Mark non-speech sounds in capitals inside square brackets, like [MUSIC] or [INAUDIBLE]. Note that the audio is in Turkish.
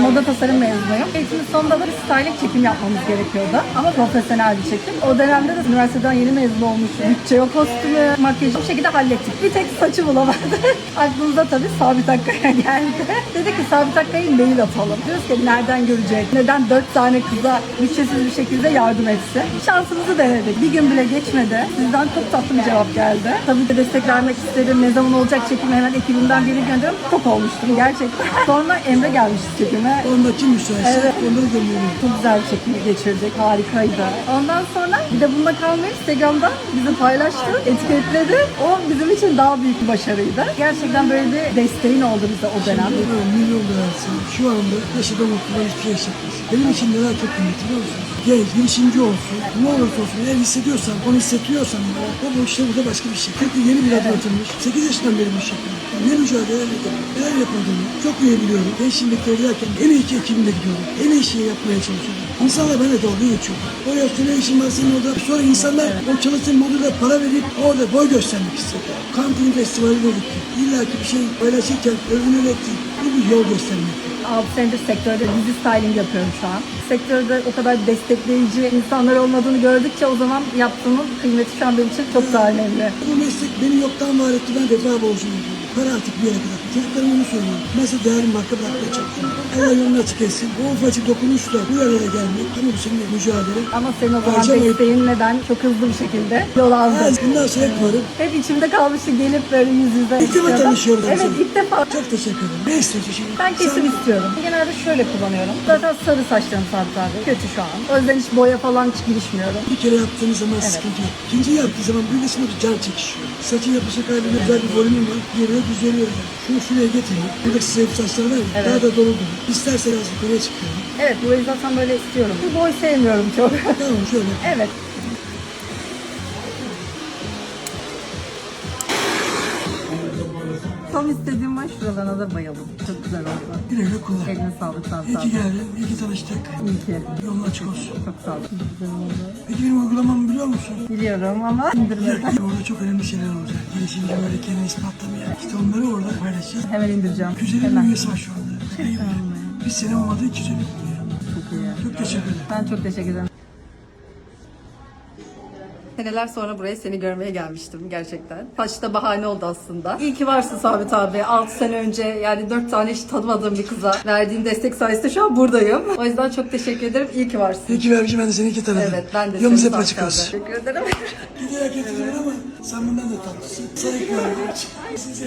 moda tasarım mezunuyum. Eğitimin sonunda da bir styling çekim yapmamız gerekiyordu. Ama profesyonel bir çekim. O dönemde de üniversiteden yeni mezun olmuşum. Şey, o kostümü, makyajı bir şekilde hallettik. Bir tek saçı bulamadı. [LAUGHS] Aklımıza tabii Sabit Akkaya geldi. Dedi ki Sabit Akkaya'yı mail atalım. Diyoruz ki nereden görecek? Neden dört tane kıza bütçesiz bir şekilde yardım etsin? Şansımızı denedik. Bir gün bile geçmedi. Sizden çok tatlı bir cevap geldi. Tabii ki destek vermek istedim. Ne zaman olacak çekimi hemen ekibimden biri gönderiyorum. Çok olmuştum gerçekten. [LAUGHS] Sonra Emre gelmişti çekime. Onda kim müsaitse Evet. onları gönderiyorum. Çok güzel bir çekimi geçirdik. Harikaydı. Ondan sonra bir de bununla kalmayıp Instagram'da bizi paylaştı, etiketledi. O bizim için daha büyük bir başarıydı. Gerçekten böyle bir desteğin oldu bize o dönem. Milyon, milyon lirası. Şu anda yaşadığım okuldan hiçbir şey çıkmaz. Benim için neler çok kıymetli biliyor musunuz? Genç, girişimci olsun, ne olursa olsun eğer hissediyorsan, onu hissettiriyorsan ya, o bu işte burada başka bir şey. Çünkü yeni bir adım atılmış. 8 yaşından beri bu iş yapıyorum. Ne mücadele ediyorum, neler yapıldığını çok iyi biliyorum. Ben şimdi en iyi iki ekibimle gidiyorum. En iyi şeyi yapmaya çalışıyorum. İnsanlar benimle dalga geçiyor. O yaptı ne işin var senin orada. Sonra insanlar o çalıştığın modülde para verip orada boy göstermek istiyor. Kamping festivaline gittik. İlla ki bir şey paylaşırken övünerek değil. Bu bir yol göstermek. 6 senedir sektörde dizi styling yapıyorum şu an. Sektörde o kadar destekleyici insanlar olmadığını gördükçe o zaman yaptığımın kıymeti şu an benim için çok daha önemli. Bu meslek beni yoktan var etti. Ben vefa borcum. Para artık bir yere kadar. Çocuklarım onu söylüyor. Mesela değerli marka bırakmaya çalışıyorum. Allah yolunu açık etsin. Bu ufacık dokunuşla bu yerlere gelmek. Ama bu senin mücadele. Ama senin o zaman Harcamayıp- desteğin neden çok hızlı bir şekilde yol aldın. Evet, bundan sonra hep varım. Hep içimde kalmıştı gelip böyle yüz yüze. İlk defa istiyordum. tanışıyoruz Evet aslında. ilk defa. Çok teşekkür ederim. Ne istiyorsun şimdi? Ben kesim istiyorum. Genelde şöyle kullanıyorum. Zaten sarı saçlarım sabit abi. Kötü şu an. O yüzden hiç boya falan hiç girişmiyorum. Bir kere yaptığınız zaman sıkıntı yok. İkinci yaptığı zaman bir resim can çekişiyor. Saçın yapısı kaybediyor. Güzel bir volümü var. Yerine düzeliyor yani. Şunu şuraya getireyim. Buradaki size bir saçlar var ya. Daha da dolu dolu. İsterse biraz yukarıya çıkıyorum. Evet boyayı zaten böyle istiyorum. Bu boy sevmiyorum çok. Tamam şöyle. evet. Tam istediğim var şuralarına da bayıldım. Çok güzel oldu. Güle kullan. Eline sağlık sağ İyi ki geldin. İyi ki tanıştık. İyi ki. Yolun açık olsun. Çok sağ ol. Çok güzel oldu. Peki benim uygulamamı biliyor musun? Biliyorum ama indirmeden. Orada çok önemli şeyler olacak. Girişimci böyle kendini ispatlamaya. İşte onları orada paylaşacağız. Hemen indireceğim. 250 bin Hemen. üyesi var şu anda. Mi? Bir sene olmadı 250 bin üye. Çok iyi. Çok teşekkür ederim. Ben çok teşekkür ederim. Seneler sonra buraya seni görmeye gelmiştim gerçekten. Saçta bahane oldu aslında. İyi ki varsın Sabit abi. 6 sene önce yani 4 tane hiç tanımadığım bir kıza verdiğin destek sayesinde şu an buradayım. O yüzden çok teşekkür ederim. İyi ki varsın. İyi ki vermişim ben de seni iki tanıdım. Evet ben de Yolumuz seni hep açık Sabit abi. olsun. Teşekkür ederim. Giderek getirilir ama sen bundan da tatlısın. Sana güvenmiyorum. Siz.